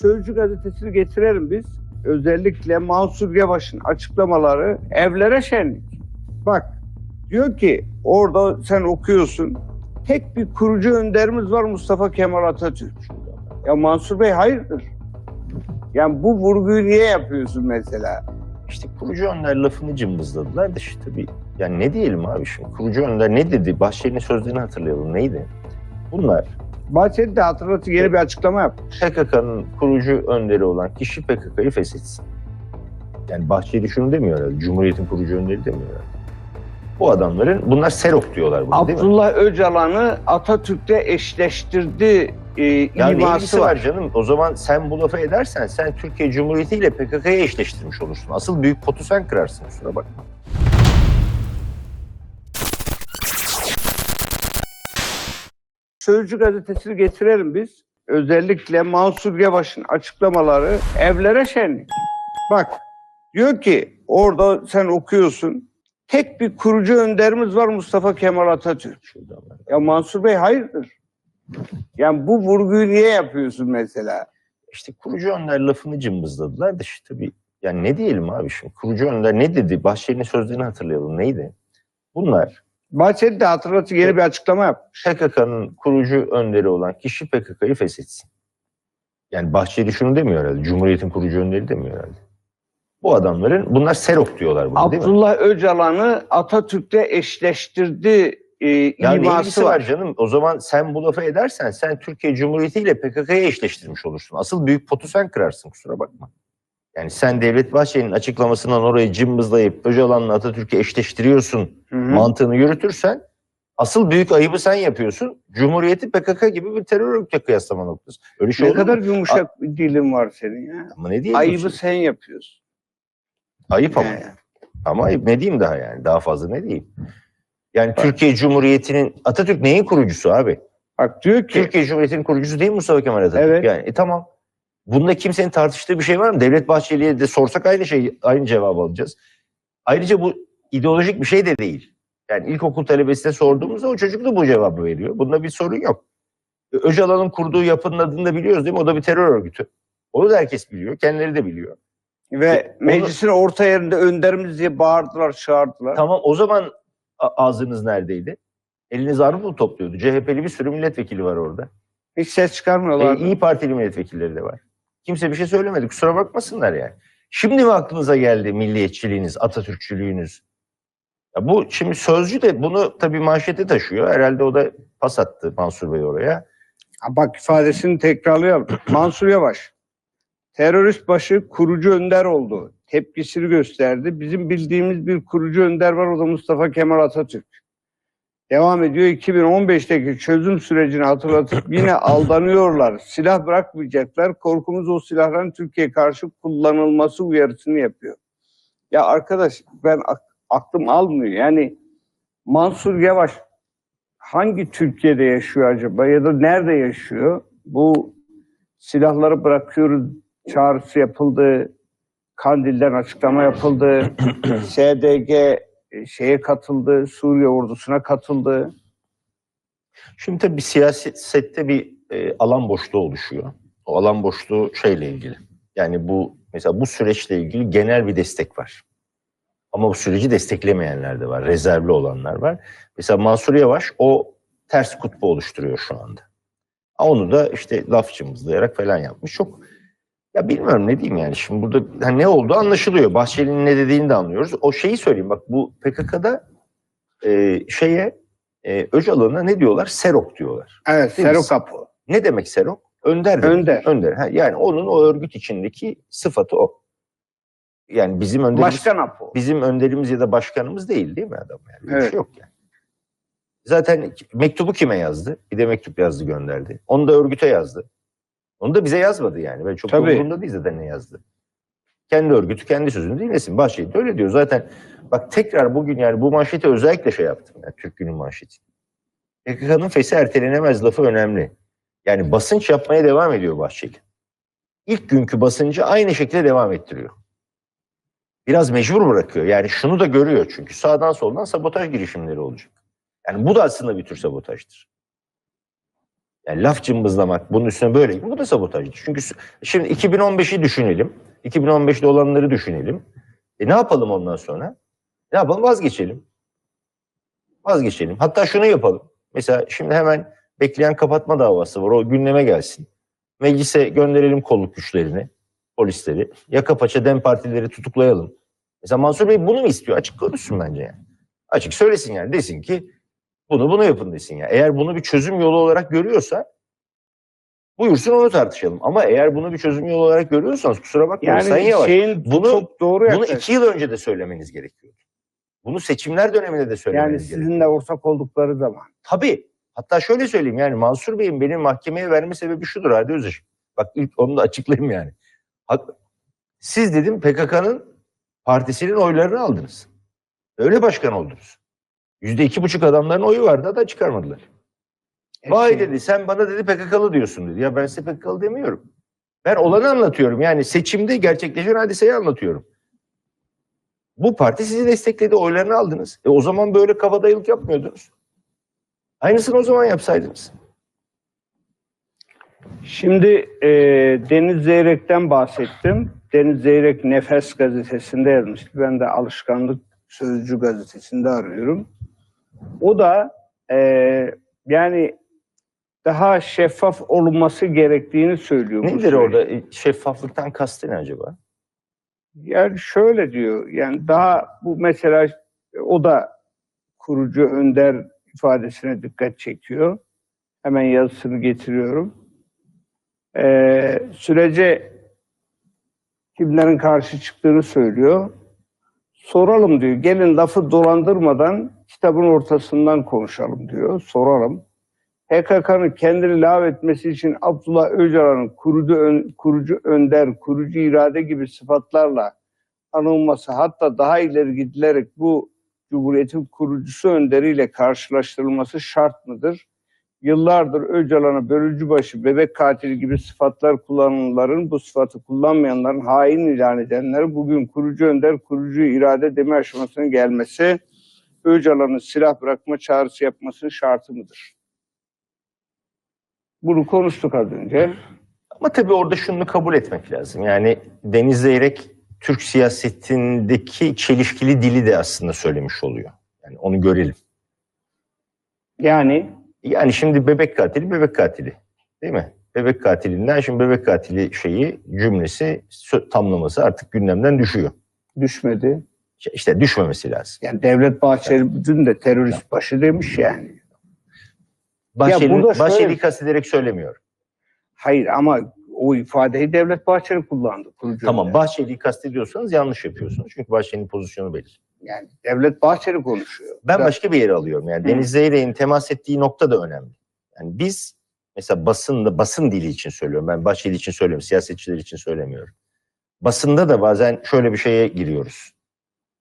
Sözcü gazetesini getirelim biz. Özellikle Mansur Yavaş'ın açıklamaları evlere şenlik. Bak diyor ki orada sen okuyorsun. Tek bir kurucu önderimiz var Mustafa Kemal Atatürk. Ya Mansur Bey hayırdır? Yani bu vurguyu niye yapıyorsun mesela? İşte kurucu önder lafını cımbızladılar da işte tabii yani ne diyelim abi şimdi kurucu önder ne dedi? Bahçeli'nin sözlerini hatırlayalım neydi? Bunlar Bahçeli de hatırlatı yeni bir açıklama yapmış. PKK'nın kurucu önderi olan kişi PKK'yı feshetsin. Yani Bahçeli şunu demiyor herhalde. Cumhuriyet'in kurucu önderi demiyor herhalde. Bu adamların, bunlar Serok diyorlar bunu değil mi? Abdullah Öcalan'ı Atatürk'te eşleştirdi e, Ya iması var. var canım? O zaman sen bu lafı edersen sen Türkiye Cumhuriyeti ile PKK'yı eşleştirmiş olursun. Asıl büyük potu sen kırarsın kusura bakma. Sözcü gazetesini getirelim biz. Özellikle Mansur Yavaş'ın açıklamaları evlere şenlik. Bak diyor ki orada sen okuyorsun. Tek bir kurucu önderimiz var Mustafa Kemal Atatürk. Ya Mansur Bey hayırdır? Yani bu vurguyu niye yapıyorsun mesela? İşte kurucu önder lafını cımbızladılar da işte tabii yani ne diyelim abi şimdi kurucu önder ne dedi? Bahçeli'nin sözlerini hatırlayalım neydi? Bunlar Bahçeli de hatırlatı yeni bir açıklama yapmış. PKK'nın kurucu önderi olan kişi PKK'yı feshetsin. Yani Bahçeli şunu demiyor herhalde. Cumhuriyet'in kurucu önderi demiyor herhalde. Bu adamların, bunlar Serok diyorlar bunu değil mi? Abdullah Öcalan'ı Atatürk'te eşleştirdi e, Ya iması var. var canım? O zaman sen bu lafı edersen sen Türkiye Cumhuriyeti ile PKK'yı eşleştirmiş olursun. Asıl büyük potu sen kırarsın kusura bakma. Yani sen Devlet Bahçeli'nin açıklamasından orayı cımbızlayıp Öcalan'la Atatürk'ü eşleştiriyorsun Hı hı. mantığını yürütürsen asıl büyük ayıbı sen yapıyorsun. Cumhuriyeti PKK gibi bir terör örgütüne kıyaslama noktası. Öyle şey Ne olur mu? kadar yumuşak bir dilin var senin ya. Ama ne diyeyim? Ayıbı sen yapıyorsun. Ayıp ama. Yani. Ama ayıp ne diyeyim daha yani? Daha fazla ne diyeyim? Yani Türkiye Cumhuriyeti'nin Atatürk neyin kurucusu abi? Bak diyor ki Türkiye Cumhuriyeti'nin kurucusu değil mi Mustafa Kemal Atatürk? Evet. Yani e, tamam. Bunda kimsenin tartıştığı bir şey var mı? Devlet Bahçeli'ye de sorsak aynı şey, aynı cevabı alacağız. Ayrıca bu ideolojik bir şey de değil. Yani ilkokul talebesine sorduğumuzda o çocuk da bu cevabı veriyor. Bunda bir sorun yok. Öcalan'ın kurduğu yapının adını da biliyoruz değil mi? O da bir terör örgütü. Onu da herkes biliyor. Kendileri de biliyor. ve Onu- meclisin orta yerinde önderimiz diye bağırdılar, çağırdılar. Tamam o zaman ağzınız neredeydi? Eliniz armut mu topluyordu? CHP'li bir sürü milletvekili var orada. Hiç ses E, çıkarmıyorlar. İyi Partili milletvekilleri de var. Kimse bir şey söylemedi. Kusura bakmasınlar yani. Şimdi mi aklınıza geldi milliyetçiliğiniz, Atatürkçülüğünüz? Ya bu şimdi sözcü de bunu tabii manşete taşıyor. Herhalde o da pas attı Mansur Bey oraya. Ha, Bak ifadesini tekrarlayalım. Mansur Yavaş terörist başı kurucu önder oldu. Tepkisini gösterdi. Bizim bildiğimiz bir kurucu önder var o da Mustafa Kemal Atatürk. Devam ediyor 2015'teki çözüm sürecini hatırlatıp yine aldanıyorlar. Silah bırakmayacaklar. Korkumuz o silahların Türkiye'ye karşı kullanılması uyarısını yapıyor. Ya arkadaş ben ak- aklım almıyor. Yani Mansur Yavaş hangi Türkiye'de yaşıyor acaba ya da nerede yaşıyor? Bu silahları bırakıyoruz çağrısı yapıldı. Kandil'den açıklama yapıldı. SDG şeye katıldı. Suriye ordusuna katıldı. Şimdi tabii siyasette bir e, alan boşluğu oluşuyor. O alan boşluğu şeyle ilgili. Yani bu mesela bu süreçle ilgili genel bir destek var. Ama bu süreci desteklemeyenler de var. Rezervli olanlar var. Mesela Mansur Yavaş o ters kutbu oluşturuyor şu anda. Onu da işte laf cımbızlayarak falan yapmış. Çok ya bilmiyorum ne diyeyim yani. Şimdi burada hani ne oldu anlaşılıyor. Bahçeli'nin ne dediğini de anlıyoruz. O şeyi söyleyeyim bak bu PKK'da e, şeye e, Öcalan'a ne diyorlar? Serok diyorlar. Evet, Değil mi? Sero Kapı. Ne demek Serok? Önder demek. Önder. Önder. Ha, yani onun o örgüt içindeki sıfatı o. Yani bizim önderimiz, Başkan Apo. bizim önderimiz ya da başkanımız değil değil mi adam? Yani? Öyle bir Evet. şey yok yani. Zaten mektubu kime yazdı? Bir de mektup yazdı gönderdi. Onu da örgüte yazdı. Onu da bize yazmadı yani. Ben çok Tabii. umurumda değil zaten ne yazdı. Kendi örgütü kendi sözünü dinlesin. Bahçeli de öyle diyor. Zaten bak tekrar bugün yani bu manşeti özellikle şey yaptım. Yani Türk Günü manşeti. PKK'nın fesi ertelenemez lafı önemli. Yani basınç yapmaya devam ediyor Bahçeli. İlk günkü basıncı aynı şekilde devam ettiriyor. Biraz mecbur bırakıyor. Yani şunu da görüyor çünkü sağdan soldan sabotaj girişimleri olacak. Yani bu da aslında bir tür sabotajdır. Yani laf cımbızlamak, bunun üstüne böyle bu da sabotaj. Çünkü şimdi 2015'i düşünelim. 2015'te olanları düşünelim. E ne yapalım ondan sonra? Ne yapalım? Vazgeçelim. Vazgeçelim. Hatta şunu yapalım. Mesela şimdi hemen bekleyen kapatma davası var. O gündeme gelsin. Meclise gönderelim kolluk güçlerini, polisleri. Yaka paça dem partileri tutuklayalım. Mesela Mansur Bey bunu mu istiyor? Açık konuşsun bence yani. Açık söylesin yani. Desin ki bunu bunu yapın desin ya. Eğer bunu bir çözüm yolu olarak görüyorsa buyursun onu tartışalım. Ama eğer bunu bir çözüm yolu olarak görüyorsanız kusura bakmayın Yani Sayın Yavaş. şeyin bunu- çok doğru Bunu iki yıl önce de söylemeniz gerekiyor. Bunu seçimler döneminde de Yani söylemeniz gerekiyor. sizinle ortak oldukları zaman. Tabii. Hatta şöyle söyleyeyim yani Mansur Bey'in benim mahkemeye verme sebebi şudur Hadi Özdeş. Bak ilk onu da açıklayayım yani. Siz dedim PKK'nın partisinin oylarını aldınız. Öyle başkan oldunuz. Yüzde iki buçuk adamların oyu vardı da çıkarmadılar. Vay Şey- dedi sen bana dedi PKK'lı diyorsun dedi. Ya ben size PKK'lı demiyorum. Ben olanı anlatıyorum. Yani seçimde gerçekleşen hadiseyi anlatıyorum. Bu parti sizi destekledi, oylarını aldınız. E o zaman böyle kabadayılık yapmıyordunuz. Aynısını o zaman yapsaydınız. Şimdi e, Deniz Zeyrek'ten bahsettim. Deniz Zeyrek Nefes gazetesinde yazmıştı. Ben de alışkanlık Sözcü gazetesinde arıyorum. O da e, yani daha şeffaf olunması gerektiğini söylüyor. Nedir orada? E, Şeffaflıktan kastı ne acaba? Yani şöyle diyor. Yani daha bu mesela o da kurucu önder ifadesine dikkat çekiyor. Hemen yazısını getiriyorum. Ee, sürece kimlerin karşı çıktığını söylüyor. Soralım diyor. Gelin lafı dolandırmadan kitabın ortasından konuşalım diyor. Soralım. PKK'nın kendini lav etmesi için Abdullah Öcalan'ın kurucu, ön- kurucu önder, kurucu irade gibi sıfatlarla anılması hatta daha ileri gidilerek bu Cumhuriyet'in kurucusu önderiyle karşılaştırılması şart mıdır? Yıllardır Öcalan'a bölücübaşı, bebek katili gibi sıfatlar kullananların, bu sıfatı kullanmayanların hain ilan edenlerin bugün kurucu önder, kurucu irade deme aşamasına gelmesi Öcalan'ın silah bırakma çağrısı yapmasının şartı mıdır? Bunu konuştuk az önce. Ama tabii orada şunu kabul etmek lazım. Yani Deniz Zeyrek Türk siyasetindeki çelişkili dili de aslında söylemiş oluyor. Yani onu görelim. Yani Yani şimdi bebek katili bebek katili. Değil mi? Bebek katilinden şimdi bebek katili şeyi cümlesi tamlaması artık gündemden düşüyor. düşmedi. İşte düşmemesi lazım. Yani Devlet Bahçeli dün de terörist başı demiş yani. Bahçeli, şöyle- Bahçeli'yi kastederek söylemiyorum. Hayır ama o ifadeyi Devlet Bahçeli kullandı. kurucu Tamam. Bahçeli'yi kastediyorsanız yanlış yapıyorsunuz. Çünkü Bahçeli'nin pozisyonu belli. Yani Devlet Bahçeli konuşuyor. Ben Da- başka bir yere alıyorum. Yani Hı. Deniz Zeyrek'in temas ettiği nokta da önemli. Yani biz mesela basında basın dili için söylüyorum. Ben Bahçeli için söylemiyorum. Siyasetçiler için söylemiyorum. Basında da bazen şöyle bir şeye giriyoruz.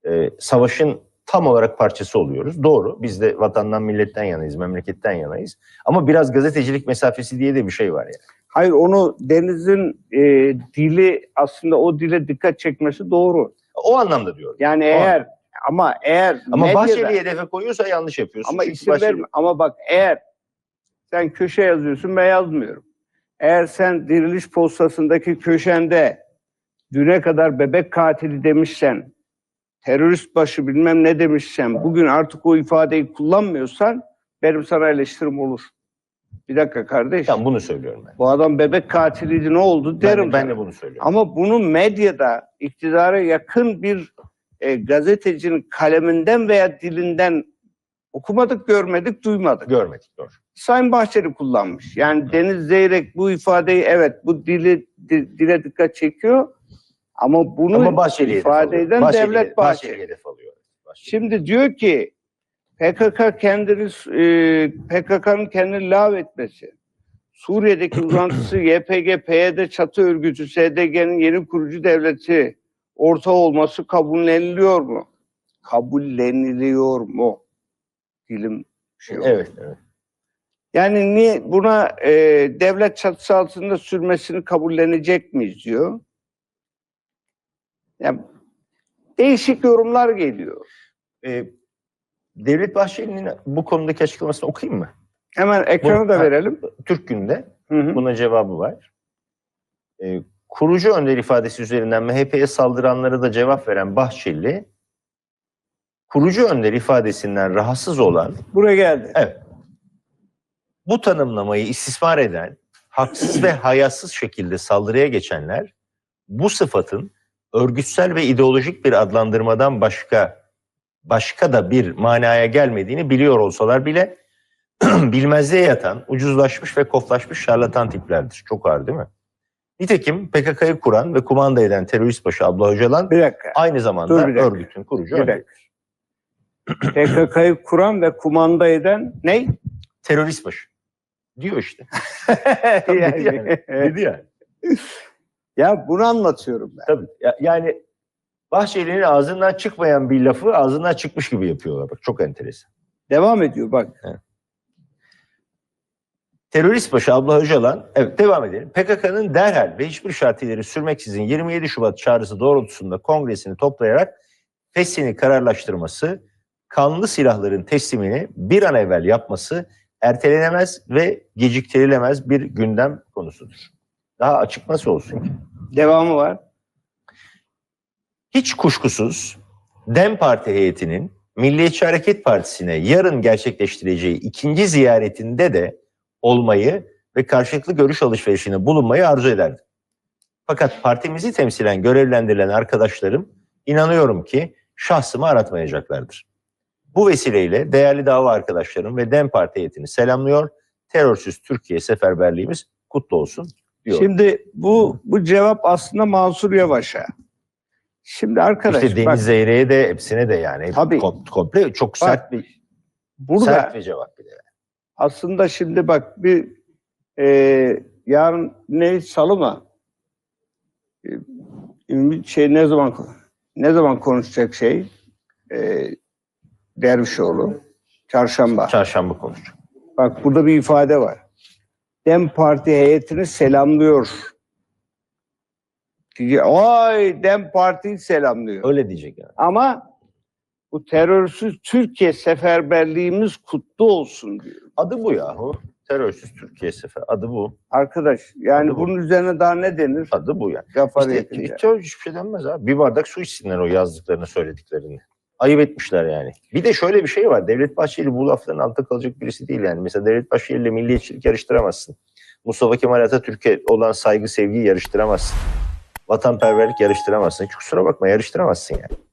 Ee, savaşın tam olarak parçası oluyoruz. Doğru. Biz de vatandan, milletten yanayız, memleketten yanayız. Ama biraz gazetecilik mesafesi diye de bir şey var yani. Hayır onu Deniz'in e, dili aslında o dile dikkat çekmesi doğru. O anlamda diyorum. Yani Tamam. eğer ama eğer Ama medyada- hedefe koyuyorsa yanlış yapıyorsun. ama Çünkü isim Bahçeli- verme ama bak eğer sen köşe yazıyorsun ben yazmıyorum. Eğer sen diriliş postasındaki köşende düne kadar bebek katili demişsen, terörist başı bilmem ne demişsen, bugün artık o ifadeyi kullanmıyorsan benim sana eleştirim olur. Bir dakika kardeş. Tamam bunu söylüyorum ben. Bu adam bebek katiliydi ne oldu Ben derim. de, ben de bunu söylüyorum. Ama bunu medyada iktidara yakın bir e, gazetecinin kaleminden veya dilinden okumadık, görmedik, duymadık. Görmedik. Doğru. Sayın Bahçeli kullanmış. Yani Deniz Zeyrek bu ifadeyi evet bu dili di- dile dikkat çekiyor ama bunu Ama Bahçeli'yi hedef ifade eden Bahçeli'yi- Devlet Bahçeli'yi Bahçeli. hedef alıyor. Bahçeli. Şimdi diyor ki PKK kendini e, PKK'nın kendini lav etmesi. Suriye'deki uzantısı YPG, PYD çatı örgütü, SDG'nin yeni kurucu devleti ortağı olması kabulleniliyor mu? Kabulleniliyor mu? Dilim şey oldu. Evet, evet. Yani niye buna e, devlet çatısı altında sürmesini kabullenecek miyiz diyor. Yani değişik yorumlar geliyor. Ee, Devlet Bahçeli'nin bu konudaki açıklamasını okuyayım mı? Hemen ekranı da Bu- verelim. Türk Günü'nde Hı hı. buna cevabı var. Ee, kurucu önder ifadesi üzerinden MHP'ye saldıranlara da cevap veren Bahçeli, kurucu önder ifadesinden rahatsız olan Buraya geldi. Evet. Bu tanımlamayı istismar eden, haksız ve hayasız şekilde saldırıya geçenler bu sıfatın örgütsel ve ideolojik bir adlandırmadan başka başka da bir manaya gelmediğini biliyor olsalar bile bilmezliğe yatan, ucuzlaşmış ve koflaşmış şarlatan tiplerdir. Çok ağır değil mi? Nitekim PKK'yı kuran ve kumanda eden terörist başı Abla Öcalan Bir dakika. aynı zamanda Dur bir dakika. örgütün kurucu Bir dakika. PKK'yı kuran ve kumanda eden ne? Terörist başı. Diyor işte. yani, yani. Dedi yani. ya bunu anlatıyorum ben. Tabii. Ya- yani Bahçeli'nin ağzından çıkmayan bir lafı ağzından çıkmış gibi yapıyorlar. Bak çok enteresan. Devam ediyor bak. Terörist başı Abla Öcalan, evet devam edelim. PKK'nın derhal ve hiçbir şart ileri sürmeksizin 27 Şubat çağrısı doğrultusunda kongresini toplayarak fesini kararlaştırması, kanlı silahların teslimini bir an evvel yapması ertelenemez ve geciktirilemez bir gündem konusudur. Daha açık nasıl olsun ki? Devamı var. Hiç kuşkusuz DEM Parti heyetinin Milliyetçi Hareket Partisi'ne yarın gerçekleştireceği ikinci ziyaretinde de olmayı ve karşılıklı görüş alışverişinde bulunmayı arzu ederdim. Fakat partimizi temsilen görevlendirilen arkadaşlarım inanıyorum ki şahsımı aratmayacaklardır. Bu vesileyle değerli dava arkadaşlarım ve DEM Parti heyetini selamlıyor. Terörsüz Türkiye seferberliğimiz kutlu olsun diyor. Şimdi bu bu cevap aslında Mansur Yavaş'a. Şimdi arkadaş işte Deniz bak Zeyre'ye de hepsine de yani Tabii. kom- komple çok sert bir burada sert bir cevap bir de. Aslında şimdi bak bir e, yarın ne salı mı? E, şey ne zaman ne zaman konuşacak şey? E, Dervişoğlu. Çarşamba. Çarşamba konuşacak. Bak burada bir ifade var. Dem Parti heyetini selamlıyor. Vay Dem Parti'yi selamlıyor. Öyle diyecek yani. Ama bu terörsüz Türkiye seferberliğimiz kutlu olsun diyor. Adı bu yahu. Terörsüz Türkiye sefer. Adı bu. Arkadaş yani Adı bu. bunun üzerine daha ne denir? Adı bu yani. Gafar İşte, hiç, hiçbir şey denmez abi. Bir bardak su içsinler o yazdıklarını söylediklerini. Ayıp etmişler yani. Bir de şöyle bir şey var. Devlet Bahçeli bu lafların altta kalacak birisi değil yani. Mesela Devlet Bahçeli ile milliyetçilik yarıştıramazsın. Mustafa Kemal Atatürk'e olan saygı sevgiyi yarıştıramazsın. Vatanperverlik yarıştıramazsın. Hiç kusura bakma yarıştıramazsın yani.